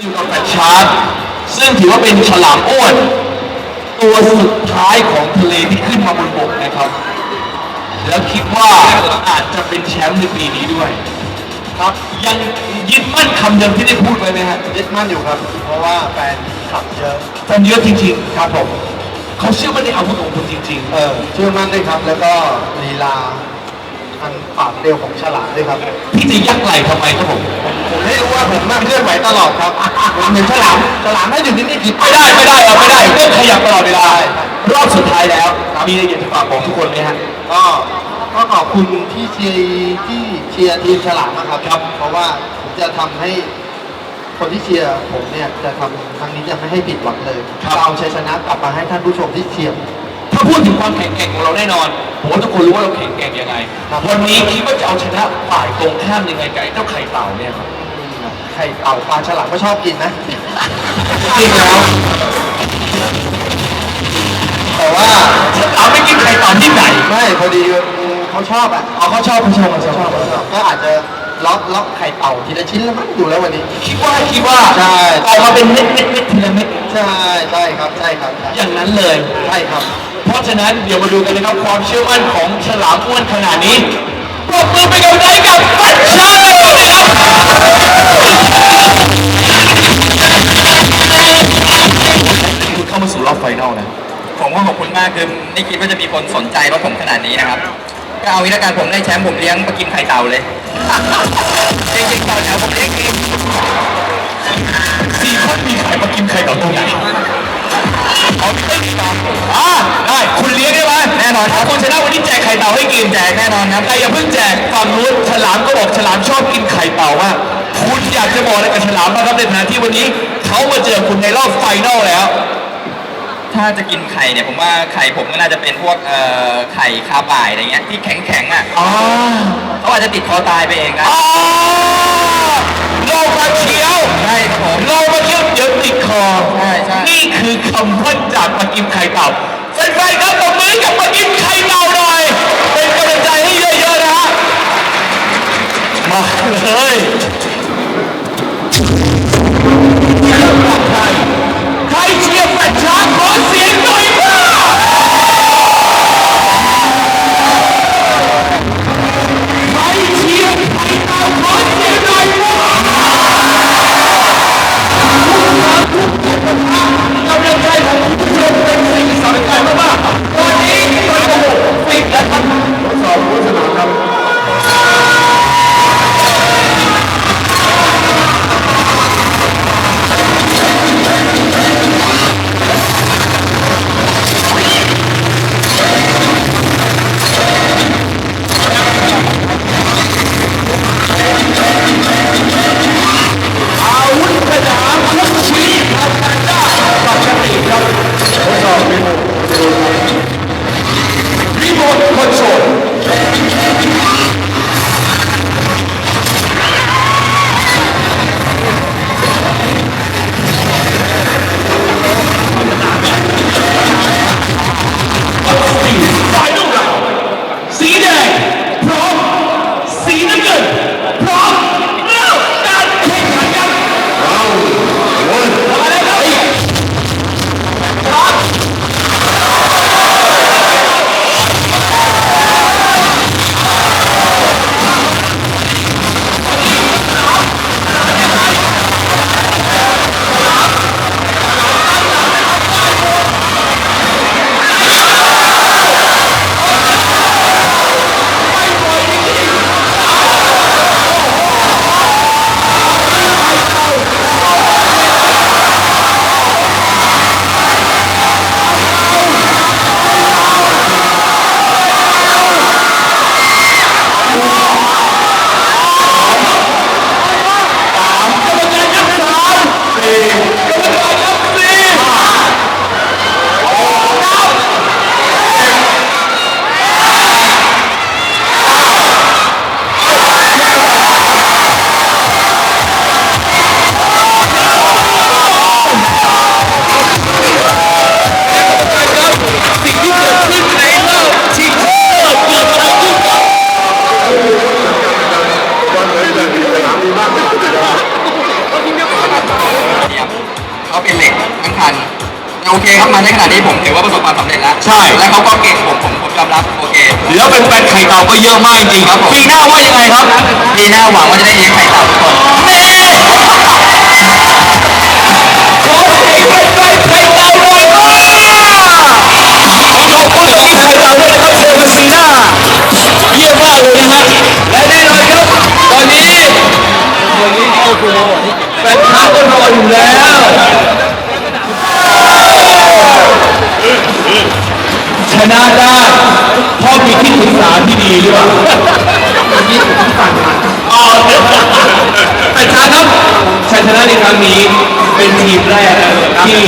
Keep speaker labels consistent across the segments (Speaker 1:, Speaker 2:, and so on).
Speaker 1: อยู่กับแฟชาร์กซึ่งถือว่าเป็นฉลามอ้วน ตัวสุดท้ายของทะเลที่ขึ้นมาบนบกนะครับ แล้วคิดว่าอาจจะเป็นแชมป์ในปีนี้ด้วย ครับยังยึดมั่นคำเดิมที่ได้พูดไว้ไหมฮะ
Speaker 2: ยึดมั่นอยู่ครับ เพราะว่าแฟนขับเยอะ
Speaker 1: แฟนเยอะจริงๆครับผมเขาเชื่อมั่นในอาวุธของคุณจริง
Speaker 2: เออเชื่อมั่นด้วยครับ แล้วก็ลีลาอันปราดเร็วของฉลามด้วยครับ
Speaker 1: ๆพี่จะยักไหล่ทำไมครับผม
Speaker 2: ผมไม่รู้ว่าผมนั่งเคลื่อนไหวตลอดครับผมเห็นฉลามฉลามให้อยู่ที่นี่ผิด
Speaker 1: ไม่ได้ไม่ได้เราไม่ได้ต้องขยับตลอดเวลารอบสุดท้ายแล้วมีอะไรอยากจะฝากบอกทุกคนไหมฮะ
Speaker 2: ก็ก็ขอบคุณที่เชียร์ที่เชียร์ทีมฉลามนะครับ
Speaker 1: ครับ
Speaker 2: เพราะว่าผมจะทำให้คนที่เชียร์ผมเนี่ยจะทำครั้งนี้จะไม่ให้ผิดหวังเลยจะเอาชัยชนะกลับมาให้ท่านผู้ชมที่เชียร์
Speaker 1: ถ้าพูดถึงความแข็งแกร่งของเราแน่นอนผมว่าทุกคนรู้ว่าเราแข็งแกร่งยังไง
Speaker 2: ครับ
Speaker 1: วันนี้คิดว่าจะเอาชนะฝ่ายตรงข้ามยังไงไอ้เจ้าไข่เต่าเนี่ยครับ
Speaker 2: ข่เต่าปลาฉลามก็ชอบกินนะ
Speaker 1: จริงแล้ว
Speaker 2: แต่ว่า
Speaker 1: ฉลามไม่กินไข่เต่าที่ไหน
Speaker 2: ไม่พอดีเขาชอบอะ
Speaker 1: อ๋อเขาชอบเขาชอบเขาช
Speaker 2: ช
Speaker 1: อ
Speaker 2: อ
Speaker 1: บบ
Speaker 2: เขาชอบก็อาจจะล็อกล็อกไข่เต่าทีละชิ้นแล้วมั้งดูแล้ววันนี้
Speaker 1: คิดว่าคิดว่า
Speaker 2: ใช่
Speaker 1: ออกมาเป็นเม็ดเม็ดเม็ดทีละเม็ด
Speaker 2: ใช่ใช่ครับใช่ครับใช่
Speaker 1: อย่างนั้นเลย
Speaker 2: ใช่ครับ
Speaker 1: เพราะฉะนั้นเดี๋ยวมาดูกันนะครับความเชื่อมั่นของฉลามอ้วนขนาดนี้ปรบมือเป็นกำลังใจกับฟันชาเล ไม่
Speaker 3: คิดว่าจะมีคนสนใจรถผมขนาดนี้นะครับ ก็เอาวิธีการผมได้แชมป์ผมเลี้ยงมากินไข่เต่าเลยจริงๆตอนแถวผมเลี้ยงเอง
Speaker 1: สี่คนมีใครมากินไข่เต่าตรงไหนเอาไม่มีต่ออ่าได้คุณเลี้ยงได้ไหมแน่นอนถ้าคุณชนะวันนี้แจกไข่เต่าให้กินแจกแน่นอนครับแต่อย่าเพิ่งแจกฝั่งนู้นฉลามก็บอกฉลามชอบกินไข่เต่ามากคุณอยากจะบอกอะไรกับฉลามบ้างครับในฐานะที่วันนี้เขามาเจอคุณในรอบไฟนอลแล้ว
Speaker 3: ถ้าจะกินไข่เนี่ยผมว่าไข่ผมก็น่าจะเป็นพวกเอ่อไข่คาบ่ายอะไรเงี้ยที่แข็งๆอะ
Speaker 1: อ่า
Speaker 3: เขาอาจจะติดคอตายไปเองนะ
Speaker 1: อ่าเรามาเคี้ยว
Speaker 3: ใช่ครับผม
Speaker 1: เรามาเคี้ยวเดี๋ยวติดคอ
Speaker 3: ใช่ใช่
Speaker 1: นี่คือคำพูดจากมากินไข่เต่าแฟนๆครับตบมือกับมากินไข่เต่า ทั้
Speaker 3: งคันแต่โอเคครับมาได้ขนาดนี้ผมถือว่าประสบความสำเร็จแล้ว
Speaker 1: ใช่
Speaker 3: และเขาก็เก่งผมผมผมยอมรับโอเค
Speaker 1: แล้วเป็นแฟนไข่เต่าก็เยอะมากจริงๆครับปีหน้าว่ายังไงครับ
Speaker 3: ปีหน้าหวังว่าจะได้เลี้ยงไข่เต่าทุกคน
Speaker 1: ขอเสียงเป็นแฟนไข่เต่าหน่ กษาที่ดีหรือเปล่า
Speaker 2: นี่ผมที่ฟังมา
Speaker 1: อ๋อแต่ชนะครับชัยชนะในครั้งนี้เป็นทีมแรกที่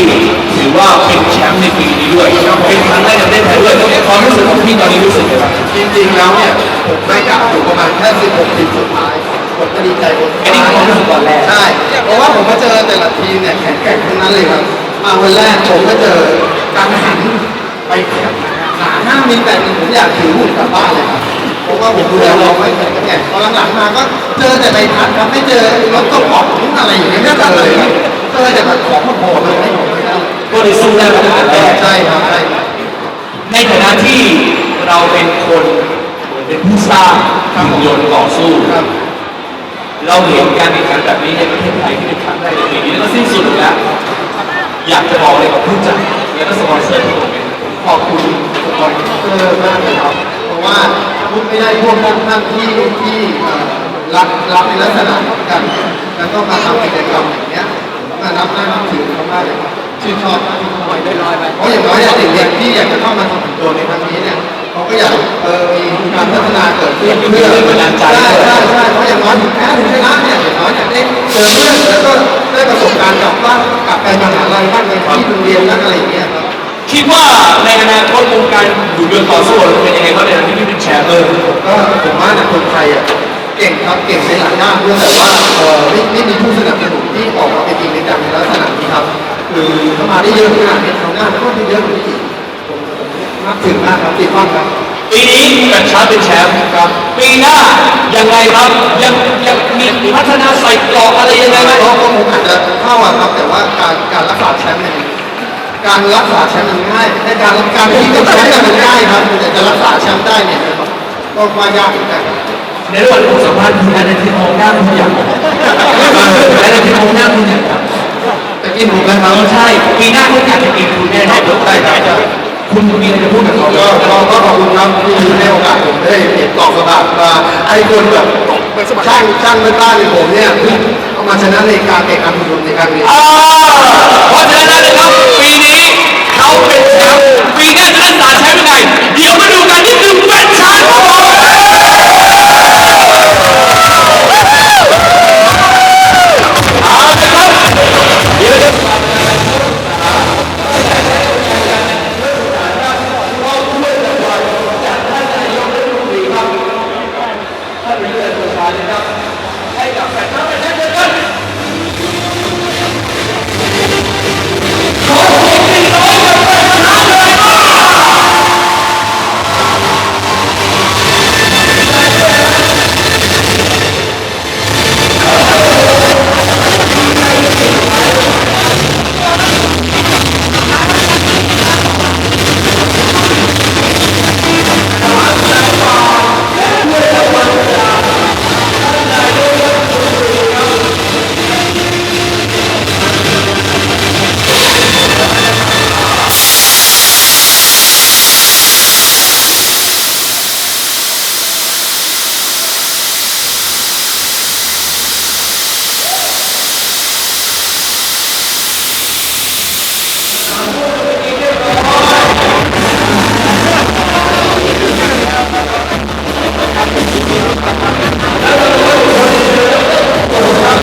Speaker 1: ถือว่าเป็นแชมป์ในปีนี้ด้วยเป็นครั้งแรกในประเทศไทยด้วยความรู้สึกของพี่ตอนนี้รู้สึกยังไง
Speaker 2: จริงๆแล้วเนี่ยผมได้กลับอยู่ประมาณแค่16ทีมสุดท้ายผมก็ดีใจหมด
Speaker 1: อันนี้คือความรู้สึกตอนแรก
Speaker 2: ใช่เพราะว่าผมมาเจอแต่ละทีมเนี่ยแข็งแกร่งทั้งนั้นเลยครับมาวันแรกผมก็เจอการหันไปแข่ง หนาห้ามิลแต่หนึ่งผมอยากถือหุ่นกลับบ้านเลยครับเพราะว่าผมดูแล้วเราไม่แข็งแกร่งพอหลังๆมาก็เจอแต่ใบพัดครับไม่เจอรถกระป๋องอะไรอย่างเงี้ยไม่เจอเลยครับเจอแต่แบบของมาโผล่เลยไม่ผมไม่ได้
Speaker 1: ก็เลยสู้ได้แบบนั้นแรก
Speaker 2: ใช่ครับใช่ครับ
Speaker 1: ในฐานะที่เราเป็นคนเป็นผู้สร้างหุ่นยนต์ต่อสู้
Speaker 2: ครับ
Speaker 1: เราเห็นการแข่งขันแบบนี้ในประเทศไทยที่เป็นครั้งแรกในปีนี้แล้วก็สิ้นสุดแล้ว อยากจะบอกอะไรกับผู้จัดและก็สปอนเซอร์ที่ผมเป็น
Speaker 2: ขอบคุณสปอนเซอร์มากเลยครับ เพราะว่าพูดไม่ได้พวกท่านท่านที่ที่รับรับในลักษณะกัน แล้วก็มาทำกิจกรรมอย่างเงี้ยมารับหน้านับถือเขามากเลยครับชื่นชอบมากที่เขาได้ร้อยไปเพราะอย่างน้อยเนี่ยเด็กๆที่อยากจะเข้ามาทำตัวในครั้งนี้เนี่ยเขาก็อยากเออมีการพัฒนาเกิดขึ้นเพื่อใช่ใช่ใช่เพราะอย่างน้อยถึงแพ้ถึงชนะเนี่ยอย่างน้อยเนี่ยได้เจอเพื่อนแล้วก็ได้ประสบการณ์กลับบ้านกลับไปมหาลัยบ้างในที่โรงเรียนบ้างอะไรอย่างเงี้ยครับ
Speaker 1: คิดว่าในอนาคตวงการหุ่นยนต์ต่อสู้เราเป็นยังไงบ้างในฐานะที่พี่เป็นแชมป์เออ
Speaker 2: ก็ผมว่าเนี่ยคนไทยอะเก่งครับเก่งในหลายด้านด้วยแต่ว่าเออไม่ไม่มีผู้สนับสนุนที่ออกมาเป็นจริงเป็นจังในลักษณะนี้ครับคือถ้ามาได้เยอะขนาดนี้คราวหน้าก็จะเยอะกว่านี้อีกผมผมนับถือมากครับติดบ้างครับ
Speaker 1: ปีนี้เป็นชาร์เป็นแชมป์ครับ ปีหน้ายังไงครับยังยังมีพัฒนาใส่กรอกอะไรยังไงไหม
Speaker 2: เพราะผมอาจจะเข้าอะครับแต่ว่าการการรักษาแชมป์เนี่ย การรักษาแชมป์มันง่ายในการการที่เป็นแชมป์เนี่ยมันง่ายครับแต่จะรักษาแชมป์ได้เนี่ยก็ว่ายากเหมือนกันครับ
Speaker 1: ในระหว่างที่ผมสัมภาษณ์คุณอาจจะที่มองหน้าคุณอย่างอาจจะที่มองหน้าคุณอย่างครับ
Speaker 2: แต่กินผมนะครับ
Speaker 1: ใช่ปีหน้าคุณอยากจะกินคุณแน่นอน
Speaker 2: ได้ได้ได้
Speaker 1: คุณมีอะไรจะพูดกับเขา
Speaker 2: ก็ก็ก็ขอบคุณครับที่ให้โอกาสผมได้เห็นตอบสบายมาให้คนแบบช่างช่างไม่บ้านในผมเนี่ยเอามาชนะในการแข่งขันหุ่นยนต์ในครั้งนี้
Speaker 1: อ่า one who got